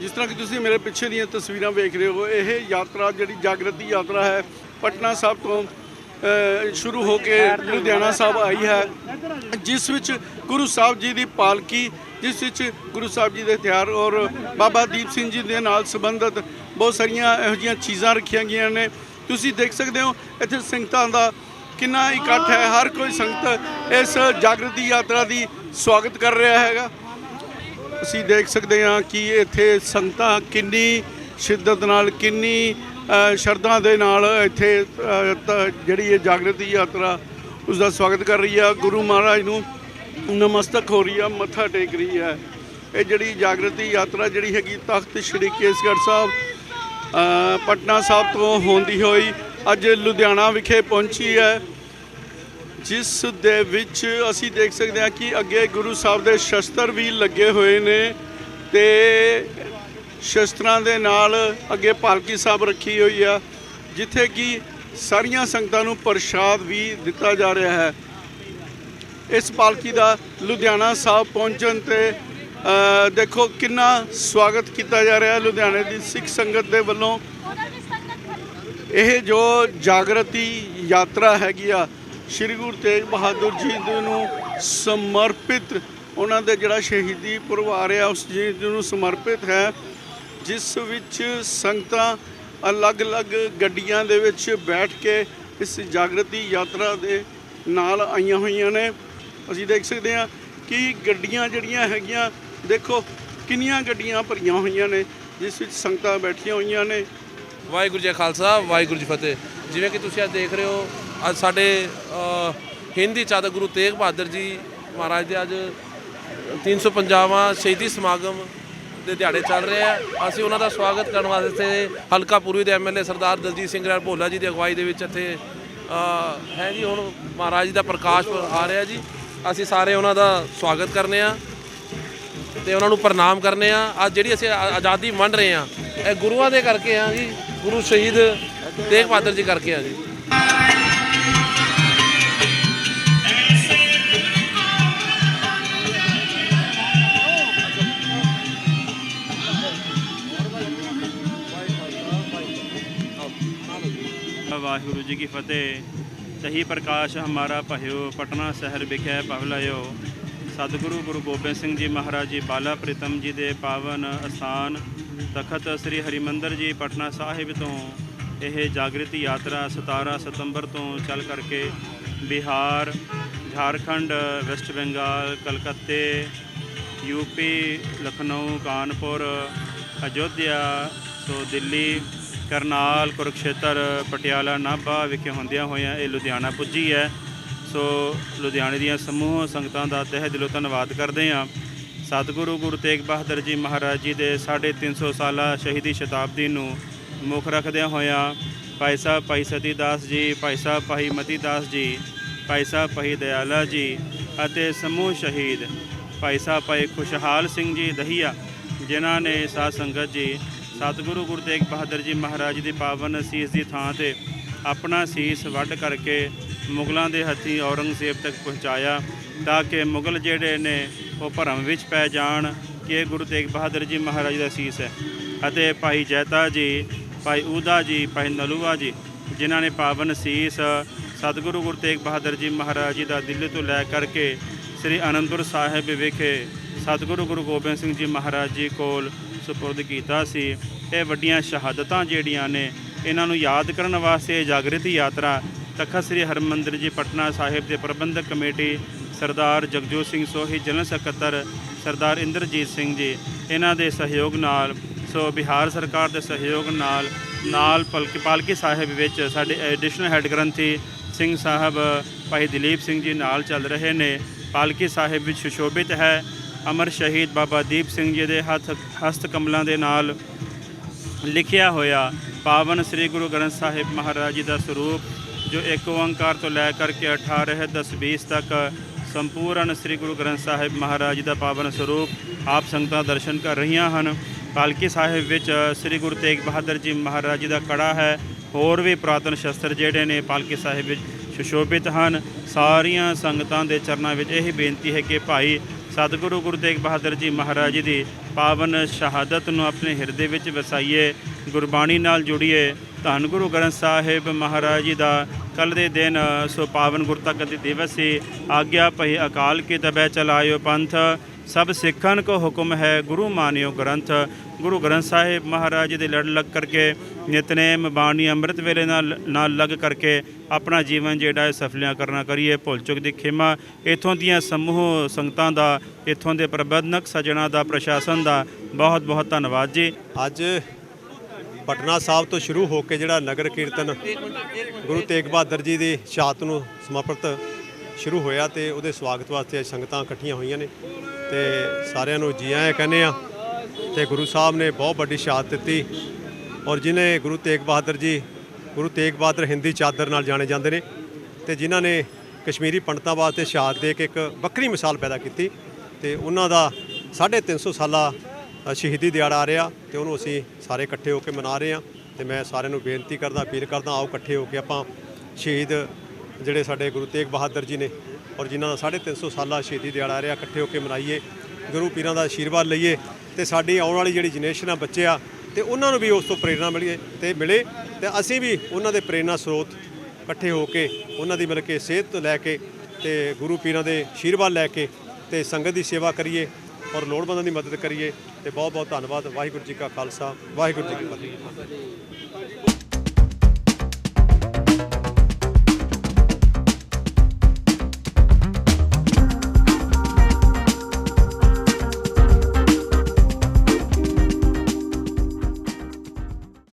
ਜਿਸ ਤਰ੍ਹਾਂ ਕਿ ਤੁਸੀਂ ਮੇਰੇ ਪਿੱਛੇ ਦੀਆਂ ਤਸਵੀਰਾਂ ਵੇਖ ਰਹੇ ਹੋ, ਇਹ ਯਾਤਰਾ ਜਿਹੜੀ ਜਾਗਰਤੀ ਯਾਤਰਾ ਹੈ, ਪਟਨਾ ਸਾਹਿਬ ਤੋਂ ਸ਼ੁਰੂ ਹੋ ਕੇ ਲੁਧਿਆਣਾ ਸਾਹਿਬ ਆਈ ਹੈ, ਜਿਸ ਵਿੱਚ ਗੁਰੂ ਸਾਹਿਬ ਜੀ ਦੀ ਪਾਲਕੀ, ਜਿਸ ਵਿੱਚ ਗੁਰੂ ਸਾਹਿਬ ਜੀ ਦੇ ਹਥਿਆਰ ਔਰ ਬਾਬਾ ਦੀਪ ਸਿੰਘ ਜੀ ਦੇ ਨਾਲ ਸੰਬੰਧਿਤ ਬਹੁਤ ਸਾਰੀਆਂ ਇਹੋ ਜਿਹੀਆਂ ਚੀਜ਼ਾਂ ਰੱਖੀਆਂ ਗਈਆਂ ਨੇ। ਤੁਸੀਂ ਦੇਖ ਸਕਦੇ ਹੋ, ਇੱਥੇ ਸੰਗਤਾਂ ਦਾ ਕਿੰਨਾ ਇਕੱਠ ਹੈ, ਹਰ ਕੋਈ ਸੰਗਤ ਇਸ ਜਾਗਰਤੀ ਯਾਤਰਾ ਦੀ ਸਵਾਗਤ ਕਰ ਰਿਹਾ ਹੈਗਾ। ਅਸੀਂ ਦੇਖ ਸਕਦੇ ਹਾਂ ਕਿ ਇੱਥੇ ਸੰਗਤਾਂ ਕਿੰਨੀ ਸ਼ਿੱਦਤ ਨਾਲ, ਕਿੰਨੀ ਸ਼ਰਧਾ ਦੇ ਨਾਲ ਇੱਥੇ ਜਿਹੜੀ ਇਹ ਜਾਗਰਤੀ ਯਾਤਰਾ ਉਸ ਦਾ ਸਵਾਗਤ ਕਰ ਰਹੀ ਆ। ਗੁਰੂ ਮਹਾਰਾਜ ਨੂੰ ਨਮਸਤਕ ਹੋ ਰਹੀ ਆ, ਮੱਥਾ ਟੇਕ ਰਹੀ ਹੈ ਇਹ ਜਿਹੜੀ ਜਾਗਰਤੀ ਯਾਤਰਾ ਜਿਹੜੀ ਹੈਗੀ ਤਖਤ ਸ੍ਰੀ ਕੇਸਗੜ੍ਹ ਸਾਹਿਬ ਪਟਨਾ ਸਾਹਿਬ ਤੋਂ ਹੁੰਦੀ ਹੋਈ ਅੱਜ ਲੁਧਿਆਣਾ ਵਿਖੇ ਪਹੁੰਚੀ ਹੈ। ਜਿਸ ਦੇ ਵਿੱਚ ਅਸੀਂ ਦੇਖ ਸਕਦੇ ਹਾਂ ਕਿ ਅੱਗੇ ਗੁਰੂ ਸਾਹਿਬ ਦੇ ਸ਼ਸਤਰ ਵੀ ਲੱਗੇ ਹੋਏ ਨੇ ਤੇ ਸ਼ਸਤਰਾਂ ਦੇ ਨਾਲ ਅੱਗੇ ਪਾਲਕੀ ਸਾਹਿਬ ਰੱਖੀ ਹੋਈ ਆ, ਜਿੱਥੇ ਕਿ ਸਾਰੀਆਂ ਸੰਗਤਾਂ ਨੂੰ ਪ੍ਰਸ਼ਾਦ ਵੀ ਦਿੱਤਾ ਜਾ ਰਿਹਾ ਹੈ। ਇਸ ਪਾਲਕੀ ਦਾ ਲੁਧਿਆਣਾ ਸਾਹਿਬ ਪਹੁੰਚਣ ਤੇ ਦੇਖੋ ਕਿੰਨਾ ਸਵਾਗਤ ਕੀਤਾ ਜਾ ਰਿਹਾ ਲੁਧਿਆਣੇ ਦੀ ਸਿੱਖ ਸੰਗਤ ਦੇ ਵੱਲੋਂ। ਇਹ ਜੋ ਜਾਗਰਤੀ ਯਾਤਰਾ ਹੈਗੀ ਆ ਸ੍ਰੀ ਗੁਰੂ ਤੇਗ ਬਹਾਦਰ ਜੀ ਨੂੰ ਸਮਰਪਿਤ, ਉਹਨਾਂ ਦੇ ਜਿਹੜਾ ਸ਼ਹੀਦੀ ਪਰਿਵਾਰ ਆ, ਉਸ ਜੀ ਨੂੰ ਸਮਰਪਿਤ ਹੈ, ਜਿਸ ਵਿੱਚ ਸੰਗਤਾਂ ਅਲੱਗ-ਅਲੱਗ ਗੱਡੀਆਂ ਦੇ ਵਿੱਚ ਬੈਠ ਕੇ ਇਸ ਜਾਗਰਤੀ ਯਾਤਰਾ ਦੇ ਨਾਲ ਆਈਆਂ ਹੋਈਆਂ ਨੇ। ਅਸੀਂ ਦੇਖ ਸਕਦੇ ਹਾਂ ਕਿ ਗੱਡੀਆਂ ਜਿਹੜੀਆਂ ਹੈਗੀਆਂ, ਦੇਖੋ ਕਿੰਨੀਆਂ ਗੱਡੀਆਂ ਭਰੀਆਂ ਹੋਈਆਂ ਨੇ, ਜਿਸ ਵਿੱਚ ਸੰਗਤਾਂ ਬੈਠੀਆਂ ਹੋਈਆਂ ਨੇ। ਵਾਹਿਗੁਰੂ ਜੀ ਖਾਲਸਾ, ਵਾਹਿਗੁਰੂ ਜੀ ਫਤਿਹ। ਜਿਵੇਂ ਕਿ ਤੁਸੀਂ ਅੱਜ ਦੇਖ ਰਹੇ ਹੋ ਅੱਜ ਸਾਡੇ ਅ, ਹਿੰਦੀ ਚਾਦਰ ਗੁਰੂ ਤੇਗ ਬਹਾਦਰ ਜੀ ਮਹਾਰਾਜ ਦੇ ਅੱਜ 350ਵਾਂ ਸ਼ਹੀਦੀ ਸਮਾਗਮ ਦੇ ਦਿਹਾੜੇ ਚੱਲ ਰਹੇ ਆ। ਅਸੀਂ ਉਹਨਾਂ ਦਾ ਸਵਾਗਤ ਕਰਨ ਵਾਸਤੇ ਹਲਕਾ ਪੂਰਬੀ ਦੇ ਐਮਐਲਏ ਸਰਦਾਰ ਦਲਜੀਤ ਸਿੰਘ ਰਾਜ ਭੋਲਾ ਜੀ ਦੀ ਅਗਵਾਈ ਦੇ ਵਿੱਚ ਇੱਥੇ ਹੈ ਜੀ। ਹੁਣ ਮਹਾਰਾਜ ਜੀ ਦਾ ਪ੍ਰਕਾਸ਼ ਆ ਰਿਹਾ ਜੀ। ਅਸੀਂ ਸਾਰੇ ਉਹਨਾਂ ਦਾ ਸਵਾਗਤ ਕਰਨੇ ਆ ਤੇ ਉਹਨਾਂ ਨੂੰ ਪ੍ਰਣਾਮ ਕਰਨੇ ਆ। ਅੱਜ ਜਿਹੜੀ ਅਸੀਂ ਆ- ਆਜ਼ਾਦੀ ਮੰਨ ਰਹੇ ਆ ਇਹ ਗੁਰੂਆਂ ਦੇ ਕਰਕੇ ਆ ਜੀ। ਗੁਰੂ ਸ਼ਹੀਦ ਤੇਗ ਬਹਾਦਰ ਜੀ ਕਰਕੇ ਆ ਜੀ। ਵਾਹਿਗੁਰੂ ਜੀ ਕੀ ਫਤਿਹ। ਸਹੀ ਪ੍ਰਕਾਸ਼ ਹਮਾਰਾ ਭਇਓ, ਪਟਨਾ ਸ਼ਹਿਰ ਵਿਖੇ ਪਵਲਇਓ। ਸਤਿਗੁਰੂ ਗੁਰੂ ਗੋਬਿੰਦ ਸਿੰਘ ਜੀ ਮਹਾਰਾਜ ਜੀ, ਬਾਲਾ ਪ੍ਰੀਤਮ ਜੀ ਦੇ ਪਾਵਨ ਅਸਥਾਨ ਤਖਤ ਸ੍ਰੀ ਹਰਿਮੰਦਰ ਜੀ, ਪਟਨਾ ਸਾਹਿਬ ਤੋਂ ਇਹ ਜਾਗ੍ਰਿਤੀ ਯਾਤਰਾ 17 ਸਤੰਬਰ ਤੋਂ ਚੱਲ ਕਰਕੇ ਬਿਹਾਰ, ਝਾਰਖੰਡ, ਵੈਸਟ ਬੰਗਾਲ, ਕਲਕੱਤੇ ਯੂਪੀ ਲਖਨਊ, ਕਾਨਪੁਰ, ਅਯੋਧਿਆ, ਸੋ ਦਿੱਲੀ ਕਰਨਾਲ, ਕੁਰਕਸ਼ੇਤਰ, ਪਟਿਆਲਾ, ਨਾਭਾ ਵਿਖੇ ਹੁੰਦਿਆਂ ਹੋਇਆਂ ਇਹ ਲੁਧਿਆਣਾ ਪੁੱਜੀ ਹੈ। ਸੋ ਲੁਧਿਆਣੇ ਦੀਆਂ ਸਮੂਹ ਸੰਗਤਾਂ ਦਾ ਤਹਿ ਦਿਲੋਂ ਧੰਨਵਾਦ ਕਰਦੇ ਹਾਂ। ਸਤਿਗੁਰੂ ਗੁਰੂ ਤੇਗ ਬਹਾਦਰ ਜੀ ਮਹਾਰਾਜ ਜੀ ਦੇ 350 ਸਾਲਾ ਸ਼ਹੀਦੀ ਸ਼ਤਾਬਦੀ ਨੂੰ ਮੁੱਖ ਰੱਖਦਿਆਂ ਹੋਇਆਂ ਭਾਈ ਸਾਹਿਬ ਭਾਈ ਸਤੀ ਦਾਸ ਜੀ, ਭਾਈ ਸਾਹਿਬ ਭਾਈ ਮਤੀ ਦਾਸ ਜੀ, ਭਾਈ ਸਾਹਿਬ ਭਾਈ ਦਇਆਲਾ ਜੀ ਅਤੇ ਸਮੂਹ ਸ਼ਹੀਦ ਭਾਈ ਸਾਹਿਬ ਭਾਈ ਖੁਸ਼ਹਾਲ ਸਿੰਘ ਜੀ ਦਹੀਆ, ਜਿਨ੍ਹਾਂ ਨੇ ਸਾਧ ਸੰਗਤ ਜੀ ਸਤਿਗੁਰੂ ਗੁਰੂ ਤੇਗ ਬਹਾਦਰ ਜੀ ਮਹਾਰਾਜ ਦੀ ਪਾਵਨ ਸੀਸ ਦੀ ਥਾਂ ਤੇ ਆਪਣਾ ਸੀਸ ਵੱਢ ਕਰਕੇ ਮੁਗਲਾਂ ਦੇ ਹੱਥੀਂ ਔਰੰਗਜ਼ੇਬ ਤੱਕ ਪਹੁੰਚਾਇਆ ਤਾਂ ਕਿ ਮੁਗਲ ਜਿਹੜੇ ਨੇ ਉਹ ਭਰਮ ਵਿੱਚ ਪੈ ਜਾਣ ਕਿ ਇਹ ਗੁਰੂ ਤੇਗ ਬਹਾਦਰ ਜੀ ਮਹਾਰਾਜ ਦਾ ਸੀਸ ਹੈ। ਅਤੇ ਭਾਈ ਜੈਤਾ ਜੀ, ਭਾਈ ਊਦਾ ਜੀ, ਭਾਈ ਨਲੂਆ ਜੀ, ਜਿਨ੍ਹਾਂ ਨੇ ਪਾਵਨ ਸੀਸ ਸਤਿਗੁਰੂ ਗੁਰੂ ਤੇਗ ਬਹਾਦਰ ਜੀ ਮਹਾਰਾਜ ਜੀ ਦਾ ਦਿੱਲੀ ਤੋਂ ਲੈ ਕਰਕੇ ਸ੍ਰੀ ਅਨੰਦਪੁਰ ਸਾਹਿਬ ਵਿਖੇ ਸਤਿਗੁਰੂ ਗੁਰੂ ਗੋਬਿੰਦ ਸਿੰਘ ਜੀ ਮਹਾਰਾਜ ਜੀ ਕੋਲ ਸਪੁਰਦ ਕੀਤਾ ਸੀ। ਇਹ ਵੱਡੀਆਂ ਸ਼ਹਾਦਤਾਂ ਜਿਹੜੀਆਂ ਨੇ, ਇਹਨਾਂ ਨੂੰ ਯਾਦ ਕਰਨ ਵਾਸਤੇ ਇਹ ਜਾਗਰਤੀ ਯਾਤਰਾ ਤਖਤ ਸ੍ਰੀ ਹਰਮੰਦਰ ਜੀ ਪਟਨਾ ਸਾਹਿਬ ਦੇ ਪ੍ਰਬੰਧਕ ਕਮੇਟੀ ਸਰਦਾਰ ਜਗਜੋਤ ਸਿੰਘ ਸੋਹੀ, ਜਨਰਲ ਸਕੱਤਰ ਸਰਦਾਰ ਇੰਦਰਜੀਤ ਸਿੰਘ ਜੀ, ਇਹਨਾਂ ਦੇ ਸਹਿਯੋਗ ਨਾਲ, ਸੋ ਬਿਹਾਰ ਸਰਕਾਰ ਦੇ ਸਹਿਯੋਗ ਨਾਲ ਨਾਲ ਪਲਕ, ਪਾਲਕੀ ਸਾਹਿਬ ਵਿੱਚ ਸਾਡੇ ਐਡੀਸ਼ਨਲ ਹੈੱਡ ਗ੍ਰੰਥੀ ਸਿੰਘ ਸਾਹਿਬ, ਭਾਈ ਦਲੀਪ ਸਿੰਘ ਜੀ ਨਾਲ ਚੱਲ ਰਹੇ ਨੇ। ਪਾਲਕੀ ਸਾਹਿਬ ਵਿੱਚ ਸੁਸ਼ੋਭਿਤ ਹੈ। ਅਮਰ ਸ਼ਹੀਦ ਬਾਬਾ ਦੀਪ ਸਿੰਘ ਜੀ ਦੇ ਹੱਥ, ਹਸਤ ਕਮਲਾਂ ਦੇ ਨਾਲ ਲਿਖਿਆ ਹੋਇਆ ਪਾਵਨ ਸ੍ਰੀ ਗੁਰੂ ਗ੍ਰੰਥ ਸਾਹਿਬ ਮਹਾਰਾਜ ਜੀ ਦਾ ਸਰੂਪ, ਜੋ ਇੱਕ ਓੰਕਾਰ ਤੋਂ ਲੈ ਕਰਕੇ 18 10 20 ਤੱਕ ਸੰਪੂਰਨ ਸ੍ਰੀ ਗੁਰੂ ਗ੍ਰੰਥ ਸਾਹਿਬ ਮਹਾਰਾਜ ਜੀ ਦਾ ਪਾਵਨ ਸਰੂਪ ਆਪ ਸੰਗਤਾਂ ਦਰਸ਼ਨ ਕਰ ਰਹੀਆਂ ਹਨ। ਪਾਲਕੀ ਸਾਹਿਬ ਵਿੱਚ ਸ੍ਰੀ ਗੁਰੂ ਤੇਗ ਬਹਾਦਰ ਜੀ ਮਹਾਰਾਜ ਜੀ ਦਾ ਕੜਾ ਹੈ। ਹੋਰ ਵੀ ਪੁਰਾਤਨ ਸ਼ਸਤਰ ਜਿਹੜੇ ਨੇ ਪਾਲਕੀ ਸਾਹਿਬ ਵਿੱਚ ਸੁਸ਼ੋਭਿਤ ਹਨ। ਸਾਰੀਆਂ ਸੰਗਤਾਂ ਦੇ ਚਰਨਾਂ ਵਿੱਚ ਇਹ ਬੇਨਤੀ ਹੈ ਕਿ ਭਾਈ ਸਤਿਗੁਰੂ ਗੁਰੂ ਤੇਗ ਬਹਾਦਰ ਜੀ ਮਹਾਰਾਜ ਜੀ ਦੀ ਪਾਵਨ ਸ਼ਹਾਦਤ ਨੂੰ ਆਪਣੇ ਹਿਰਦੇ ਵਿੱਚ ਵਸਾਈਏ, ਗੁਰਬਾਣੀ ਨਾਲ ਜੁੜੀਏ, ਧੰਨ ਗੁਰੂ ਗ੍ਰੰਥ ਸਾਹਿਬ ਮਹਾਰਾਜ ਜੀ ਦਾ ਕੱਲ ਦੇ ਦਿਨ ਸੋ ਪਾਵਨ ਗੁਰਤਗਤੀ ਦਿਵਸ ਸੀ। ਆਗਿਆ ਭਈ ਅਕਾਲ ਕੀ ਤਬੈ ਚਲਾਇਓ ਪੰਥ। ਸਭ ਸਿੱਖਨ ਕੋ ਹੁਕਮ ਹੈ, ਗੁਰੂ ਮਾਨਿਓ ਗ੍ਰੰਥ। ਗੁਰੂ ਗ੍ਰੰਥ ਸਾਹਿਬ ਮਹਾਰਾਜ ਜੀ ਦੇ ਲੜ ਲੱਗ ਕਰਕੇ, ਨਿਤਨੇਮ ਬਾਣੀ ਅੰਮ੍ਰਿਤ ਵੇਲੇ ਨਾਲ ਨਾਲ ਲੱਗ ਕਰਕੇ ਆਪਣਾ ਜੀਵਨ ਜਿਹੜਾ ਹੈ ਸਫਲਿਆਂ ਕਰਨਾ ਕਰੀਏ, ਭੁੱਲ ਚੁੱਕ ਦੀ ਖੇਮਾ। ਇਥੋਂ ਦੀਆਂ ਸਮੂਹ ਸੰਗਤਾਂ ਦਾ, ਇਥੋਂ ਦੇ ਪ੍ਰਬੰਧਕ ਸੱਜਣਾ ਦਾ, ਪ੍ਰਸ਼ਾਸਨ ਦਾ ਬਹੁਤ ਬਹੁਤ ਧੰਨਵਾਦ ਜੀ। ਅੱਜ ਪਟਨਾ ਸਾਹਿਬ ਤੋਂ ਸ਼ੁਰੂ ਹੋ ਕੇ ਜਿਹੜਾ ਨਗਰ ਕੀਰਤਨ ਗੁਰੂ ਤੇਗ ਬਹਾਦਰ ਜੀ ਦੀ ਸ਼ਹਾਦਤ ਨੂੰ ਸਮਰਪਿਤ ਸ਼ੁਰੂ ਹੋਇਆ ਤੇ ਉਹਦੇ ਸਵਾਗਤ ਵਾਸਤੇ ਅੱਜ ਸੰਗਤਾਂ ਇਕੱਠੀਆਂ ਹੋਈਆਂ ਨੇ। ਤੇ ਸਾਰਿਆਂ ਨੂੰ ਜੀ ਆਇਆਂ ਕਹਿੰਦੇ ਆ ਤੇ ਗੁਰੂ ਸਾਹਿਬ ਨੇ ਬਹੁਤ ਵੱਡੀ ਸ਼ਹਾਦਤ ਦਿੱਤੀ ਔਰ ਜਿਨੇ ਗੁਰੂ ਤੇਗ ਬਹਾਦਰ ਜੀ ਗੁਰੂ ਤੇਗ ਬਹਾਦਰ ਹਿੰਦੀ ਚਾਦਰ ਨਾਲ ਜਾਣੇ ਜਾਂਦੇ ਨੇ ਤੇ ਜਿਨ੍ਹਾਂ ਨੇ ਕਸ਼ਮੀਰੀ ਪੰਡਤਾਂ ਵਾਸਤੇ ਸ਼ਹਾਦਤ ਦੇ ਕੇ ਇੱਕ ਵੱਖਰੀ ਮਿਸਾਲ ਪੈਦਾ ਕੀਤੀ ਤੇ ਉਹਨਾਂ ਦਾ 350 ਸਾਲਾ ਅ, ਸ਼ਹੀਦੀ ਦਿਹਾੜਾ ਆ ਰਿਹਾ ਤੇ ਉਹਨੂੰ ਅਸੀਂ ਸਾਰੇ ਇਕੱਠੇ ਹੋ ਕੇ ਮਨਾ ਰਹੇ ਹਾਂ ਤੇ ਮੈਂ ਸਾਰਿਆਂ ਨੂੰ ਬੇਨਤੀ ਕਰਦਾ ਅਪੀਲ ਕਰਦਾ ਆਓ ਇਕੱਠੇ ਹੋ ਕੇ ਆਪਾਂ ਸ਼ਹੀਦ ਜਿਹੜੇ ਸਾਡੇ ਗੁਰੂ ਤੇਗ ਬਹਾਦਰ ਜੀ ਨੇ ਔਰ ਜਿਨ੍ਹਾਂ ਦਾ 350 ਸਾਲਾ ਸ਼ਹੀਦੀ ਦਿਹਾੜਾ ਆ ਰਿਹਾ, ਇਕੱਠੇ ਹੋ ਕੇ ਮਨਾਈਏ, ਗੁਰੂ ਪੀਰਾਂ ਦਾ ਆਸ਼ੀਰਵਾਦ ਲਈਏ ਤੇ ਸਾਡੀ ਆਉਣ ਵਾਲੀ ਜਿਹੜੀ ਜਨਰੇਸ਼ਨ ਆ, ਬੱਚੇ ਆ, ਤੇ ਉਹਨਾਂ ਨੂੰ ਵੀ ਉਸ ਤੋਂ ਪ੍ਰੇਰਣਾ ਮਿਲੀਏ ਤੇ ਮਿਲੇ ਤੇ ਅਸੀਂ ਵੀ ਉਹਨਾਂ ਦੇ ਪ੍ਰੇਰਣਾ ਸਰੋਤ ਇਕੱਠੇ ਹੋ ਕੇ, ਉਹਨਾਂ ਦੀ ਮਿਲ ਕੇ ਸਿਹਤ ਤੋਂ ਲੈ ਕੇ ਤੇ ਗੁਰੂ ਪੀਰਾਂ ਦੇ ਆਸ਼ੀਰਵਾਦ ਲੈ ਕੇ ਤੇ ਸੰਗਤ ਦੀ ਸੇਵਾ ਕਰੀਏ ਔਰ ਲੋੜਵੰਦਾਂ ਦੀ ਮਦਦ ਕਰੀਏ ਤੇ ਬਹੁਤ ਬਹੁਤ ਧੰਨਵਾਦ, ਵਾਹਿਗੁਰੂ ਜੀ ਕਾ ਖਾਲਸਾ, ਵਾਹਿਗੁਰੂ ਜੀ ਕੀ ਫਤਿਹ।